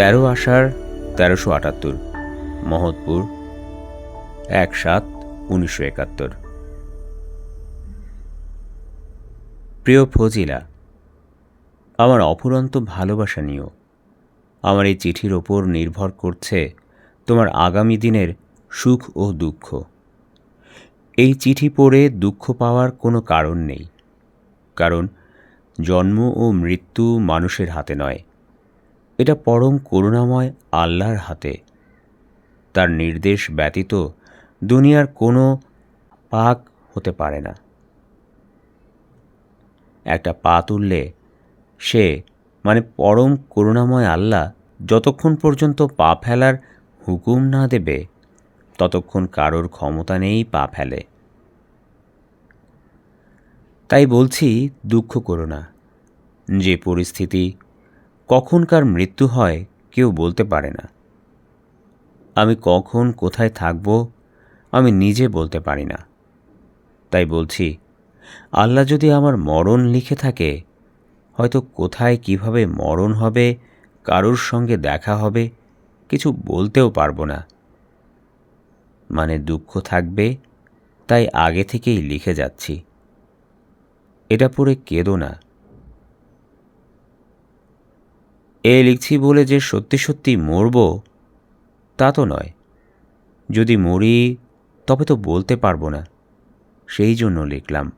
তেরো আষাঢ়, তেরোশো আটাত্তর, মহৎপুর এক সাত, উনিশশো একাত্তর। প্রিয় ফজিলা, আমার অফুরন্ত ভালোবাসা নিও। আমার এই চিঠির ওপর নির্ভর করছে তোমার আগামী দিনের সুখ ও দুঃখ। এই চিঠি পড়ে দুঃখ পাওয়ার কোনো কারণ নেই। কারণ জন্ম ও মৃত্যু মানুষের হাতে নয়। এটা পরম করুণাময় আল্লাহর হাতে। তার নির্দেশ ব্যতীত দুনিয়ার কোনো পাক হতে পারে না। একটা পা তুললে সে মানে পরম করুণাময় আল্লাহ, যতক্ষণ পর্যন্ত পা ফেলার হুকুম না দেবে, ততক্ষণ কারোর ক্ষমতা নেই পা ফেলে। তাই বলছি, দুঃখ করো না। যে পরিস্থিতি কখনকার মৃত্যু হয়, কেউ বলতে পারে না। আমি কখন কোথায় থাকব, আমি নিজে বলতে পারি না। তাই বলছি, আল্লাহ যদি আমার মরণ লিখে থাকে, হয়তো কোথায় কীভাবে মরণ হবে, কারোর সঙ্গে দেখা হবে, কিছু বলতেও পারব না। মানে দুঃখ থাকবে, তাই আগে থেকেই লিখে যাচ্ছি। এটা পড়ে কেঁদো না। এ লিখছি বলে যে সত্যি সত্যি মরব, তা তো নয়। যদি মরি, তবে তো বলতে পারব না। সেই জন্য লিখলাম,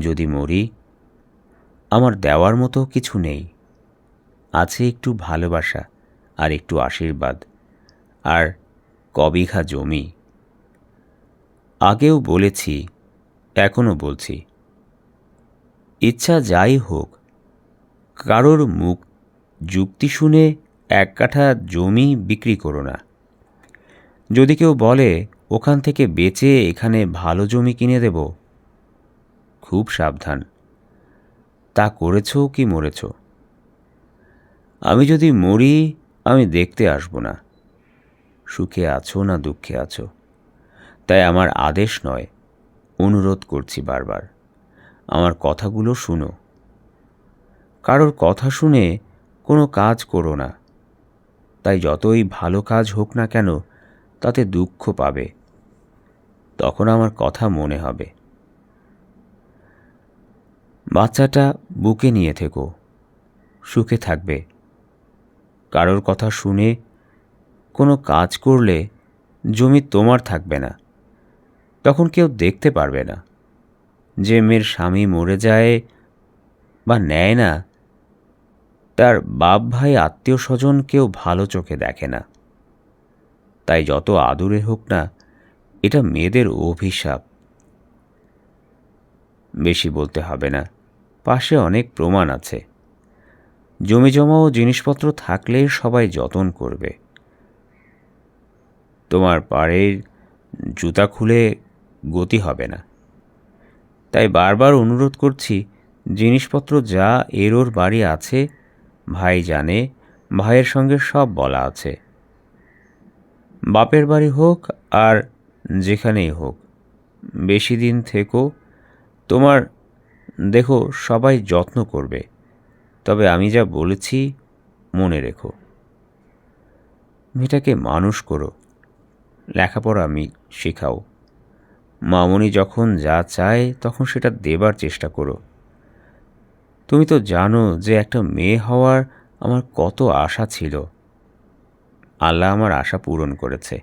যদি মরি, আমার দেওয়ার মতো কিছু নেই। আছে একটু ভালোবাসা আর একটু আশীর্বাদ, আর কবিঘা জমি। আগেও বলেছি, এখনও বলছি। ইচ্ছা যাই হোক, কারোর মুখ যুক্তি শুনে এক কাঠা জমি বিক্রি করো না। যদি কেউ বলে, ওখান থেকে বেচে এখানে ভালো জমি কিনে দেব, খুব সাবধান। তা করেছ কি মরেছ? আমি যদি মরি, আমি দেখতে আসব না। সুখে আছো না দুঃখে আছো? তাই আমার আদেশ নয়। অনুরোধ করছি বারবার। আমার কথাগুলো শুনো। কারোর কথা শুনে কোনো কাজ করো না। তাই যতই ভালো কাজ হোক না কেন, তাতে দুঃখ পাবে। তখন আমার কথা মনে হবে। বাচ্চাটা বুকে নিয়ে থেকো। সুখে থাকবে। কারোর কথা শুনে কোনো কাজ করলে জমি তোমার থাকবে না। তখন কেউ দেখতে পারবে না। যে মেয়ের স্বামী মরে যায় বা নেয় না তার বাপ ভাই আত্মীয় স্বজন কেউ ভালো চোখে দেখে না। তাই যত আদুরে হোক না, এটা মেয়েদের অভিশাপ। বেশি বলতে হবে না, পাশে অনেক প্রমাণ আছে। জমি জমা ও জিনিসপত্র থাকলে সবাই যতন করবে। তোমার পাড়ের জুতা খুলে গতি হবে না। তাই বারবার অনুরোধ করছি, জিনিসপত্র যা এরোর বাড়ি আছে ভাই জানে, ভাইয়ের সঙ্গে সব বলা আছে। বাপের বাড়ি হোক আর যেখানেই হোক, বেশি দিন থেকো, তোমার দেখো সবাই যত্ন করবে। তবে আমি যা বলেছি, মনে রেখো। মেয়েটাকে মানুষ করো, লেখাপড়া আমি শেখাও। মামনি যখন যা চায়, তখন সেটা দেবার চেষ্টা করো। তুমি তো জানো যে একটা মেয়ে হওয়ার আমার কত আশা ছিল। আল্লাহ আমার আশা পূরণ করেছে।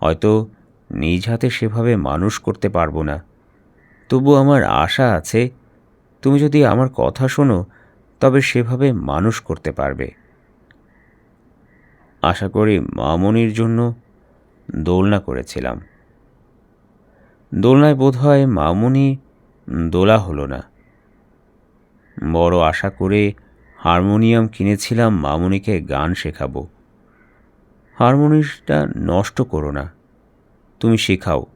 হয়তো নিজ হাতে সেভাবে মানুষ করতে পারব না। তবু আমার আশা আছে, তুমি যদি আমার কথা শোনো, তবে সেভাবে মানুষ করতে পারবে। আশা করি মামনির জন্য দোলনা করেছিলাম। দোলনায় বোধ হয় মামনি দোলা হলো না। বড় আশা করে হারমোনিয়াম কিনেছিলাম, মামুনিকে গান শেখাবো। হারমোনিয়ামটা নষ্ট করো না, তুমি শেখাও।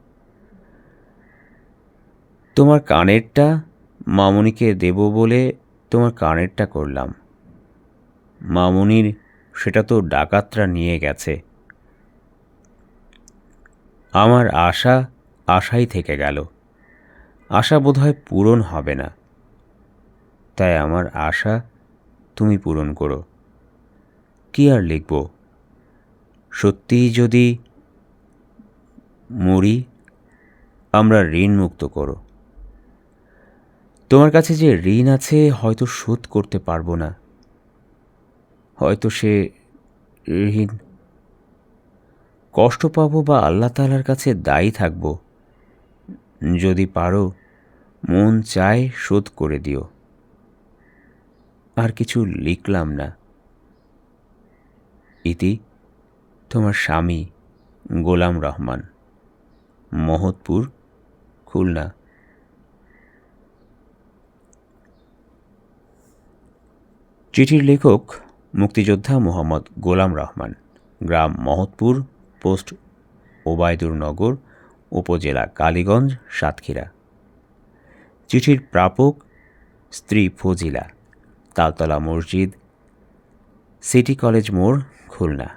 তোমার কানেরটা মামুনিকে দেব বলে তোমার কানেরটা করলাম। মামুনির সেটা তো ডাকাতরা নিয়ে গেছে। আমার আশা আশাই থেকে গেল। আশা বোধহয় পূরণ হবে না। তাই আমার আশা তুমি পূরণ করো। কি আর লিখব? সত্যিই যদি মরি, আমরা ঋণ মুক্ত করো। তোমার কাছে যে ঋণ আছে, হয়তো শোধ করতে পারব না। হয়তো সে ঋণ কষ্ট পাবো বা আল্লাহ তালার কাছে দায়ী থাকব। যদি পারো, মন চায় শোধ করে দিও। আর কিছু লিখলাম না। ইতি, তোমার স্বামী গোলাম রহমান, মহৎপুর, খুলনা। চিঠির লেখক মুক্তিযোদ্ধা মোহাম্মদ গোলাম রহমান, গ্রাম মহৎপুর, পোস্ট ওবায়দুরনগর উপজেলা কালীগঞ্জ, সাতক্ষীরা। চিঠির প্রাপক স্ত্রী ফজিলা। তালতলা মসজিদ সিটি কলেজ মোড় খুলনা।